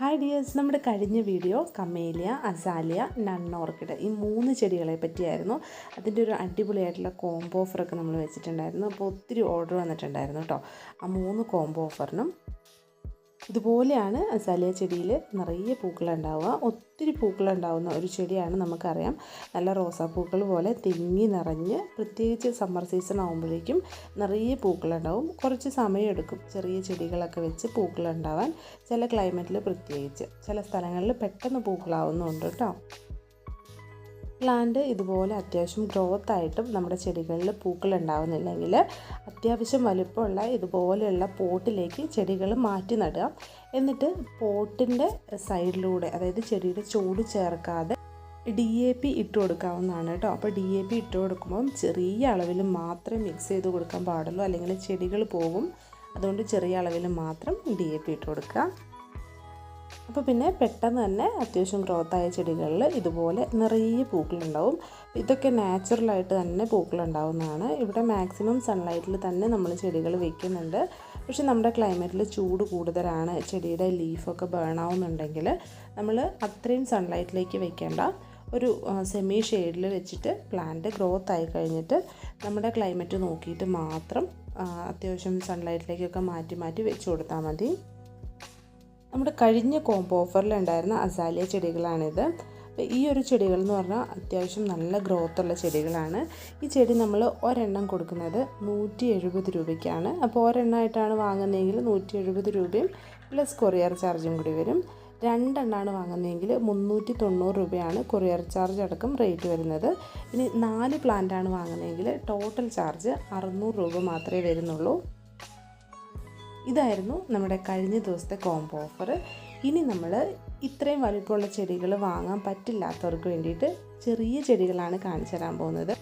Hi dears നമ്മുടെ കഴിഞ്ഞ video camellia azalea nun orchid ഈ മൂന്ന് ചെടികളെ പറ്റിയായിരുന്നു. അതിന്റെ ഒരു അടിപൊളിയായിട്ടുള്ള കോംബോ ഓഫറൊക്കെ നമ്മൾ വെച്ചിട്ടുണ്ടായിരുന്നു. അപ്പോൾ ഒത്തിരി ഓർഡർ വന്നിട്ടുണ്ടായിരുന്നു കേട്ടോ. ആ മൂന്ന് കോംബോ ഓഫറിനും ഇതുപോലെയാണ് അസാലിയ ചെടിയിൽ നിറയെ പൂക്കളുണ്ടാവുക. ഒത്തിരി പൂക്കളുണ്ടാവുന്ന ഒരു ചെടിയാണ് നമുക്കറിയാം. നല്ല റോസാപ്പൂക്കൾ പോലെ തിങ്ങി നിറഞ്ഞ് പ്രത്യേകിച്ച് സമ്മർ സീസൺ ആകുമ്പോഴേക്കും നിറയെ പൂക്കളുണ്ടാവും. കുറച്ച് സമയമെടുക്കും ചെറിയ ചെടികളൊക്കെ വെച്ച് പൂക്കളുണ്ടാവാൻ. ചില ക്ലൈമറ്റിൽ പ്രത്യേകിച്ച് ചില സ്ഥലങ്ങളിൽ പെട്ടെന്ന് പൂക്കളാവുന്നുണ്ട് കേട്ടോ. പ്ലാന്റ് ഇതുപോലെ അത്യാവശ്യം ഗ്രോത്ത് ആയിട്ടും നമ്മുടെ ചെടികളിൽ പൂക്കൾ ഉണ്ടാകുന്നില്ലെങ്കിൽ അത്യാവശ്യം വലുപ്പമുള്ള ഇതുപോലെയുള്ള പോട്ടിലേക്ക് ചെടികൾ മാറ്റി നടുക. എന്നിട്ട് പോട്ടിന്റെ സൈഡിലൂടെ അതായത് ചെടിയുടെ ചൂട് ചേർക്കാതെ ഡി എ പി ഇട്ട് കൊടുക്കാവുന്നതാണ് കേട്ടോ. അപ്പോൾ ഡി എ പി ഇട്ട് കൊടുക്കുമ്പം ചെറിയ അളവിൽ മാത്രമേ മിക്സ് ചെയ്ത് കൊടുക്കാൻ പാടുള്ളൂ. അല്ലെങ്കിൽ ചെടികൾ പോകും അതുകൊണ്ട് ചെറിയ അളവിൽ മാത്രം ഡി എ പി ഇട്ട് കൊടുക്കുക. അപ്പോൾ പിന്നെ പെട്ടെന്ന് തന്നെ അത്യാവശ്യം ഗ്രോത്തായ ചെടികളിൽ ഇതുപോലെ നിറയെ പൂക്കളുണ്ടാവും. ഇതൊക്കെ നാച്ചുറലായിട്ട് തന്നെ പൂക്കളുണ്ടാവുന്നതാണ്. ഇവിടെ മാക്സിമം സൺലൈറ്റിൽ തന്നെ നമ്മൾ ചെടികൾ വെക്കുന്നുണ്ട്. പക്ഷേ നമ്മുടെ ക്ലൈമറ്റിൽ ചൂട് കൂടുതലാണ്. ചെടിയുടെ ലീഫൊക്കെ ബേൺ ആവുന്നുണ്ടെങ്കിൽ നമ്മൾ അത്രയും സൺലൈറ്റിലേക്ക് വെക്കേണ്ട. ഒരു സെമി ഷെയ്ഡിൽ വെച്ചിട്ട് പ്ലാന്റ് ഗ്രോത്ത് ആയി കഴിഞ്ഞിട്ട് നമ്മുടെ ക്ലൈമറ്റ് നോക്കിയിട്ട് മാത്രം അത്യാവശ്യം സൺലൈറ്റിലേക്കൊക്കെ മാറ്റി മാറ്റി വെച്ച് കൊടുത്താൽ മതി. നമ്മുടെ കഴിഞ്ഞ കോംബോ ഓഫറിലുണ്ടായിരുന്ന അസാലിയ ചെടികളാണിത്. അപ്പോൾ ഈ ഒരു ചെടികൾ എന്ന് പറഞ്ഞാൽ അത്യാവശ്യം നല്ല ഗ്രോത്ത് ഉള്ള ചെടികളാണ്. ഈ ചെടി നമ്മൾ ഒരെണ്ണം കൊടുക്കുന്നത് നൂറ്റി എഴുപത് രൂപയ്ക്കാണ്. അപ്പോൾ ഒരെണ്ണമായിട്ടാണ് വാങ്ങുന്നതെങ്കിൽ നൂറ്റി എഴുപത് രൂപയും പ്ലസ് കൊറിയർ ചാർജും കൂടി വരും. രണ്ടെണ്ണമാണ് വാങ്ങുന്നതെങ്കിൽ മുന്നൂറ്റി തൊണ്ണൂറ് രൂപയാണ് കൊറിയർ ചാർജ് അടക്കം റേറ്റ് വരുന്നത്. ഇനി നാല് പ്ലാന്റാണ് വാങ്ങുന്നതെങ്കിൽ ടോട്ടൽ ചാർജ് അറുന്നൂറ് രൂപ മാത്രമേ വരുന്നുള്ളൂ. ഇതായിരുന്നു നമ്മുടെ കഴിഞ്ഞ ദിവസത്തെ കോംബോ ഓഫർ ഇനി നമ്മൾ ഇത്രയും വലുപ്പമുള്ള ചെടികൾ വാങ്ങാൻ പറ്റില്ലാത്തവർക്ക് വേണ്ടിയിട്ട് ചെറിയ ചെടികളാണ് കാണിച്ചു തരാൻ പോകുന്നത്.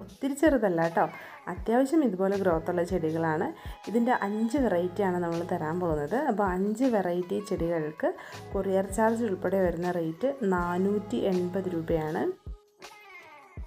ഒത്തിരി ചെറുതല്ല കേട്ടോ. അത്യാവശ്യം ഇതുപോലെ ഗ്രോത്തുള്ള ചെടികളാണ്. ഇതിന്റെ അഞ്ച് വെറൈറ്റിയാണ് നമ്മൾ തരാൻ പോകുന്നത്. അപ്പോൾ അഞ്ച് വെറൈറ്റി ചെടികൾക്ക് കൊറിയർ ചാർജ് ഉൾപ്പെടെ വരുന്ന റേറ്റ് നാനൂറ്റി എൺപത് രൂപയാണ്.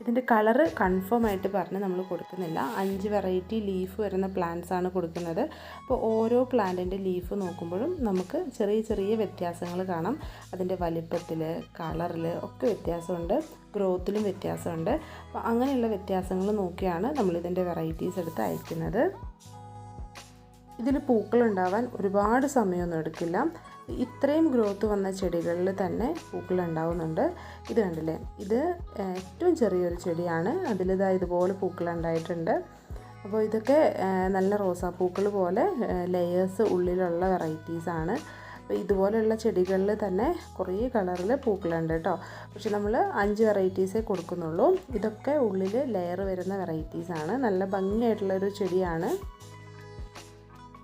ഇതിന്റെ കളറ് കൺഫേം ആയിട്ട് പറഞ്ഞ് നമ്മൾ കൊടുക്കുന്നില്ല. അഞ്ച് വെറൈറ്റി ലീഫ് വരുന്ന പ്ലാന്റ്സ് ആണ് കൊടുക്കുന്നത്. അപ്പോൾ ഓരോ പ്ലാന്റിന്റെ ലീഫ് നോക്കുമ്പോഴും നമുക്ക് ചെറിയ ചെറിയ വ്യത്യാസങ്ങൾ കാണാം. അതിന്റെ വലിപ്പത്തിൽ കളറിൽ ഒക്കെ വ്യത്യാസമുണ്ട്. ഗ്രോത്തിലും വ്യത്യാസമുണ്ട്. അപ്പോൾ അങ്ങനെയുള്ള വ്യത്യാസങ്ങൾ നോക്കിയാണ് നമ്മളിതിന്റെ വെറൈറ്റീസ് എടുത്ത് അയക്കുന്നത്. ഇതിൽ പൂക്കളുണ്ടാവാൻ ഒരുപാട് സമയമൊന്നും എടുക്കില്ല. ഇത്രയും ഗ്രോത്ത് വന്ന ചെടികളിൽ തന്നെ പൂക്കൾ ഉണ്ടാവുന്നുണ്ട്. ഇത് കണ്ടില്ലേ? ഇത് ഏറ്റവും ചെറിയൊരു ചെടിയാണ്. അതിലിതാ ഇതുപോലെ പൂക്കൾ ഉണ്ടായിട്ടുണ്ട്. അപ്പോൾ ഇതൊക്കെ നല്ല റോസാപ്പൂക്കൾ പോലെ ലെയേഴ്സ് ഉള്ളിലുള്ള വെറൈറ്റീസാണ് അപ്പോൾ ഇതുപോലെയുള്ള ചെടികളിൽ തന്നെ കുറേ കളറിൽ പൂക്കളുണ്ട് കേട്ടോ. പക്ഷെ നമ്മൾ അഞ്ച് വെറൈറ്റീസേ കൊടുക്കുന്നുള്ളൂ. ഇതൊക്കെ ഉള്ളിൽ ലെയർ വരുന്ന വെറൈറ്റീസാണ് നല്ല ഭംഗിയായിട്ടുള്ളൊരു ചെടിയാണ്.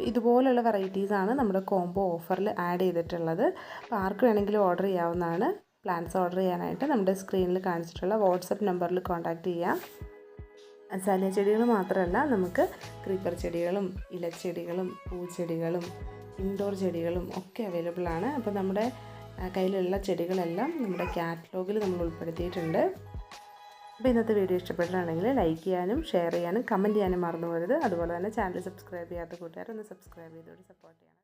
ഇതുപോലുള്ള വെറൈറ്റീസാണ് നമ്മുടെ കോംബോ ഓഫറിൽ ആഡ് ചെയ്തിട്ടുള്ളത്. അപ്പോൾ ആർക്ക് വേണമെങ്കിലും ഓർഡർ ചെയ്യാവുന്നതാണ്. പ്ലാൻസ് ഓർഡർ ചെയ്യാനായിട്ട് നമ്മുടെ സ്ക്രീനിൽ കാണിച്ചിട്ടുള്ള വാട്സപ്പ് നമ്പറിൽ കോൺടാക്റ്റ് ചെയ്യാം. അസാലിയ ചെടികൾ മാത്രമല്ല നമുക്ക് ക്രീപ്പർ ചെടികളും ഇലച്ചെടികളും പൂച്ചെടികളും ഇൻഡോർ ചെടികളും ഒക്കെ അവൈലബിൾ ആണ്. അപ്പോൾ നമ്മുടെ കയ്യിലുള്ള ചെടികളെല്ലാം നമ്മുടെ കാറ്റലോഗിൽ നമ്മൾ ഉൾപ്പെടുത്തിയിട്ടുണ്ട്. അപ്പോൾ ഇന്നത്തെ വീഡിയോ ഇഷ്ടപ്പെട്ടിട്ടുണ്ടെങ്കിൽ ലൈക്ക് ചെയ്യാനും ഷെയർ ചെയ്യാനും കമന്റ് ചെയ്യാനും മറന്നു പോകരുത്. അതുപോലെ തന്നെ ചാനൽ സബ്സ്ക്രൈബ് ചെയ്യാത്ത കൂട്ടുകാർ ഒന്ന് സബ്സ്ക്രൈബ് ചെയ്തോട് സപ്പോർട്ട് ചെയ്യണം.